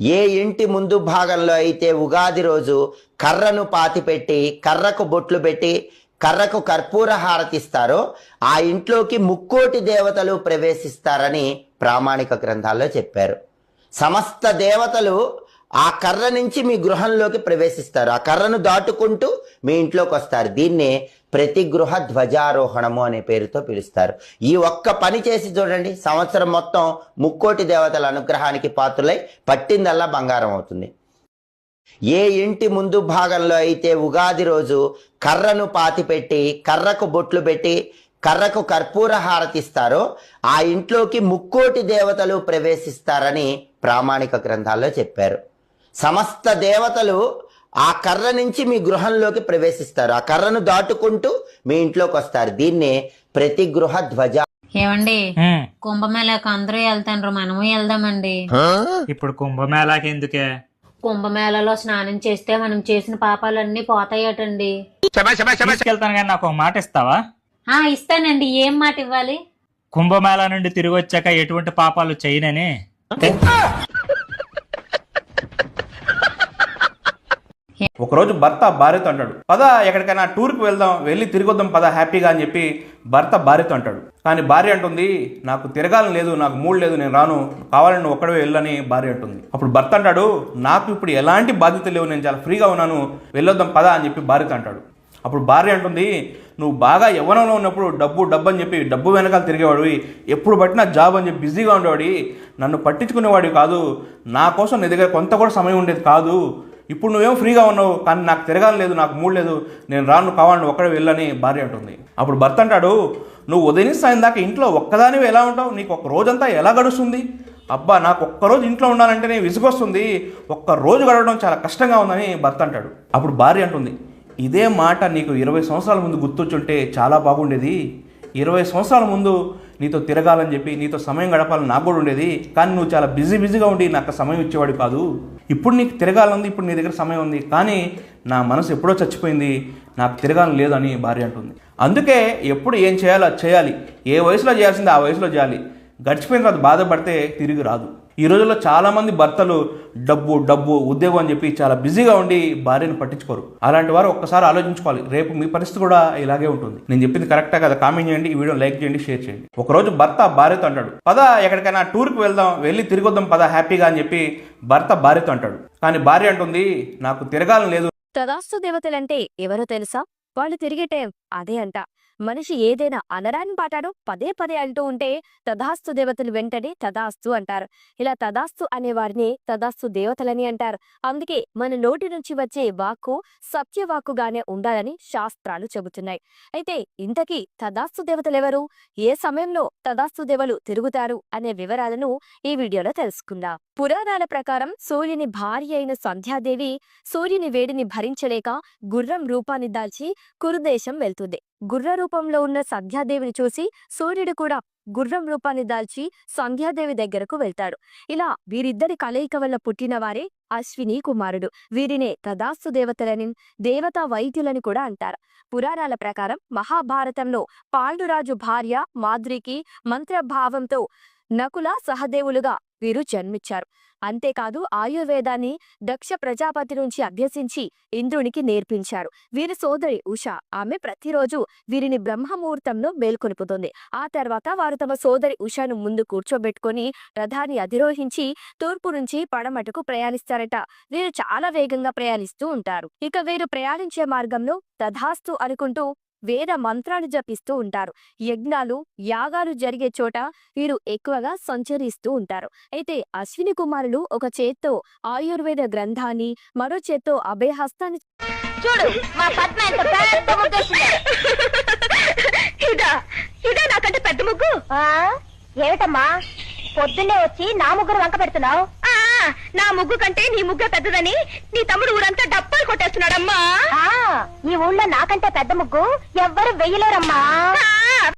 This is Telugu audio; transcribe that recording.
ఏ ఇంటి ముందు భాగంలో అయితే ఉగాది రోజు కర్రను పాతిపెట్టి కర్రకు బొట్లు పెట్టి కర్రకు కర్పూర హారతిస్తారో ఆ ఇంట్లోకి ముక్కోటి దేవతలు ప్రవేశిస్తారని ప్రామాణిక గ్రంథాల్లో చెప్పారు. సమస్త దేవతలు ఆ కర్ర నుంచి మీ గృహంలోకి ప్రవేశిస్తారు. ఆ కర్రను దాటుకుంటూ మీ ఇంట్లోకి వస్తారు. దీన్నే ప్రతి గృహ ధ్వజారోహణము అనే పేరుతో పిలుస్తారు. ఈ ఒక్క పని చేసి చూడండి సంవత్సరం మొత్తం ముక్కోటి దేవతల అనుగ్రహానికి పాత్రులై పట్టిందల్లా బంగారం అవుతుంది. ఏ ఇంటి ముందు భాగంలో అయితే ఉగాది రోజు కర్రను పాతిపెట్టి కర్రకు బొట్లు పెట్టి కర్రకు కర్పూర హారతిస్తారో ఆ ఇంట్లోకి ముక్కోటి దేవతలు ప్రవేశిస్తారని ప్రామాణిక గ్రంథాల్లో చెప్పారు. సమస్త దేవతలు ఆ కర్ర నుంచి మీ గృహంలోకి ప్రవేశిస్తారు. ఆ కర్రను దాటుకుంటూ మీ ఇంట్లోకి వస్తారు. దీన్నే ప్రతి గృహ ధ్వజ. ఏమండి? కుంభమేళాకు అందరూ వెళ్తాండ్రు మనము వెళ్దామండి. ఇప్పుడు కుంభమేళాకి ఎందుకే? కుంభమేళాలో స్నానం చేస్తే మనం చేసిన పాపాలన్నీ పోతాయటండి. తీసుకెళ్తాను కానీ నాకు ఒక మాట ఇస్తావా? ఆ ఇస్తానండి. ఏం మాట ఇవ్వాలి? కుంభమేళా నుండి తిరిగి వచ్చాక ఎటువంటి పాపాలు చేయనని? ఒకరోజు భర్త భార్యతో అంటాడు పద ఎక్కడికైనా టూర్కి వెళ్దాం వెళ్ళి తిరిగొద్దాం పద హ్యాపీగా అని చెప్పి భర్త భార్యతో అంటాడు. కానీ భార్య అంటుంది నాకు తిరగాలని లేదు నాకు మూడు లేదు నేను రాను కావాలని నువ్వు ఒక్కడే వెళ్ళని భార్య అంటుంది. అప్పుడు భర్త అంటాడు నాకు ఇప్పుడు ఎలాంటి బాధ్యత లేవు నేను చాలా ఫ్రీగా ఉన్నాను వెళ్ళొద్దాం పద అని చెప్పి భార్యతో అంటాడు. అప్పుడు భార్య అంటుంది నువ్వు బాగా యవ్వనంలో ఉన్నప్పుడు డబ్బు డబ్బు అని చెప్పి డబ్బు వెనకాల తిరిగేవాడివి ఎప్పుడు పట్టినా జాబ్ అని చెప్పి బిజీగా ఉండేవాడి నన్ను పట్టించుకునేవాడివి కాదు నా కోసం నీ దగ్గర కొంత కూడా సమయం ఉండేది కాదు ఇప్పుడు నువ్వేం ఫ్రీగా ఉన్నావు కానీ నాకు తిరగాలి లేదు నాకు మూడు లేదు నేను రాను కావాలని ఒక్కడే వెళ్ళని భార్య అంటుంది. అప్పుడు భర్త అంటాడు నువ్వు ఉదయం సాయం దాకా ఇంట్లో ఒక్కదానివి ఎలా ఉంటావు? నీకు ఒక రోజంతా ఎలా గడుస్తుంది? అబ్బా నాకు ఒక్కరోజు ఇంట్లో ఉండాలంటేనే విసుగొస్తుంది. ఒక్క రోజు గడవడం చాలా కష్టంగా ఉందని భర్త అంటాడు. అప్పుడు భార్య అంటుంది ఇదే మాట నీకు ఇరవై సంవత్సరాల ముందు గుర్తొచ్చుంటే చాలా బాగుండేది. ఇరవై సంవత్సరాల ముందు నీతో తిరగాలని చెప్పి నీతో సమయం గడపాలని నాకు కూడా ఉండేది. కానీ నువ్వు చాలా బిజీ బిజీగా ఉండి నాకు సమయం ఇచ్చేవాడు కాదు. ఇప్పుడు నీకు తిరగాలని ఇప్పుడు నీ దగ్గర సమయం ఉంది. కానీ నా మనసు ఎప్పుడో చచ్చిపోయింది. నాకు తిరగాలని లేదు అని భార్య అంటుంది. అందుకే ఎప్పుడు ఏం చేయాలో చేయాలి. ఏ వయసులో చేయాల్సిందో ఆ వయసులో చేయాలి. గడిచిపోయిన తర్వాత బాధపడితే తిరిగి రాదు. ఈ రోజుల్లో చాలామంది భర్తలు డబ్బు డబ్బు ఉద్యోగం అని చెప్పి చాలా బిజీగా ఉండి భార్యను పట్టించుకోరు. అలాంటి వారు ఒక్కసారి ఆలోచించుకోవాలి. రేపు మీ పరిస్థితి కూడా ఇలాగే ఉంటుంది. నేను చెప్పింది కరెక్టా కదా? కామెంట్ చేయండి ఈ వీడియో లైక్ చేయండి షేర్ చేయండి. ఒకరోజు భర్త భార్యతో అంటాడు పద ఎక్కడికైనా టూర్కి వెళ్దాం వెళ్ళి తిరిగొద్దాం పద హ్యాపీగా అని చెప్పి భర్త భార్యతో అంటాడు. కానీ భార్య అంటుంది నాకు తిరగాలని లేదు. తదాస్తు దేవతలంటే ఎవరో తెలుసా? వాళ్ళు తిరిగే టైం అదే అంట. మనిషి ఏదైనా అనరాని పాటాను పదే పదే అంటూ ఉంటే తదాస్తు దేవతలు వెంటనే తదాస్తు అంటారు. ఇలా తదాస్తు అనే వారిని తదాస్తు దేవతలని అంటారు. అందుకే మన నోటి నుంచి వచ్చే వాక్కు సత్యవాక్కుగానే ఉండాలని శాస్త్రాలు చెబుతున్నాయి. అయితే ఇంతకీ తదాస్తు దేవతలెవరు? ఏ సమయంలో తదాస్తు దేవలు తిరుగుతారు? అనే వివరాలను ఈ వీడియోలో తెలుసుకుందాం. పురాణాల ప్రకారం సూర్యుని భార్య అయిన సంధ్యాదేవి సూర్యుని వేడిని భరించలేక గుర్రం రూపాన్ని దాల్చి కురుదేశం వెళ్తుంది. గుర్ర రూపంలో ఉన్న సంధ్యాదేవిని చూసి సూర్యుడు కూడా గుర్రం రూపాన్ని దాల్చి సంధ్యాదేవి దగ్గరకు వెళ్తాడు. ఇలా వీరిద్దరి కలయిక వల్ల పుట్టిన వారే అశ్విని కుమారుడు. వీరినే తదాస్తు దేవతలని దేవతా వైద్యులని కూడా అంటారు. పురాణాల ప్రకారం మహాభారతంలో పాండురాజు భార్య మాద్రికి మంత్రభావంతో నకుల సహదేవులుగా వీరు జన్మించారు అంతేకాదు ఆయుర్వేదాన్ని దక్ష ప్రజాపతి నుంచి అభ్యసించి ఇంద్రునికి నేర్పించారు. వీరి సోదరి ఉష ఆమె ప్రతిరోజు వీరిని బ్రహ్మముహూర్తంలో మేల్కొనిపుతుంది. ఆ తర్వాత వారు తమ సోదరి ఉషను ముందు కూర్చోబెట్టుకొని రథాన్ని అధిరోహించి తూర్పు నుంచి పడమటకు ప్రయాణిస్తారట. వీరు చాలా వేగంగా ప్రయాణిస్తూ ఉంటారు. ఇక వీరు ప్రయాణించే మార్గంలో తథాస్తు అనుకుంటూ వేద మంత్రాలు జపిస్తూ ఉంటారు. యజ్ఞాలు యాగాలు జరిగే చోట వీరు ఎక్కువగా సంచరిస్తూ ఉంటారు. అయితే అశ్విని కుమారులు ఒక చేత్తో ఆయుర్వేద గ్రంథాన్ని మరో చేత్తో అభయహస్తాన్ని చూడు మా పద్మ ఎంత పెద్ద ముగ్గేసిందో ఇదా ఇదే నాకంటే పెద్ద ముగ్గు. ఏమిటమ్మా? పొద్దున్నే వచ్చి నా ముగ్గురు వంక పెడుతున్నావు? ముగ్గు కంటే నీ ముగ్గు పెద్దదని నీ తమ్ముడు ఊరంతా డప్పాలు కొట్టేస్తున్నాడమ్మా. ఈ ఊళ్ళో నాకంటే పెద్ద ముగ్గు ఎవ్వరు వెయ్యలేరమ్మా.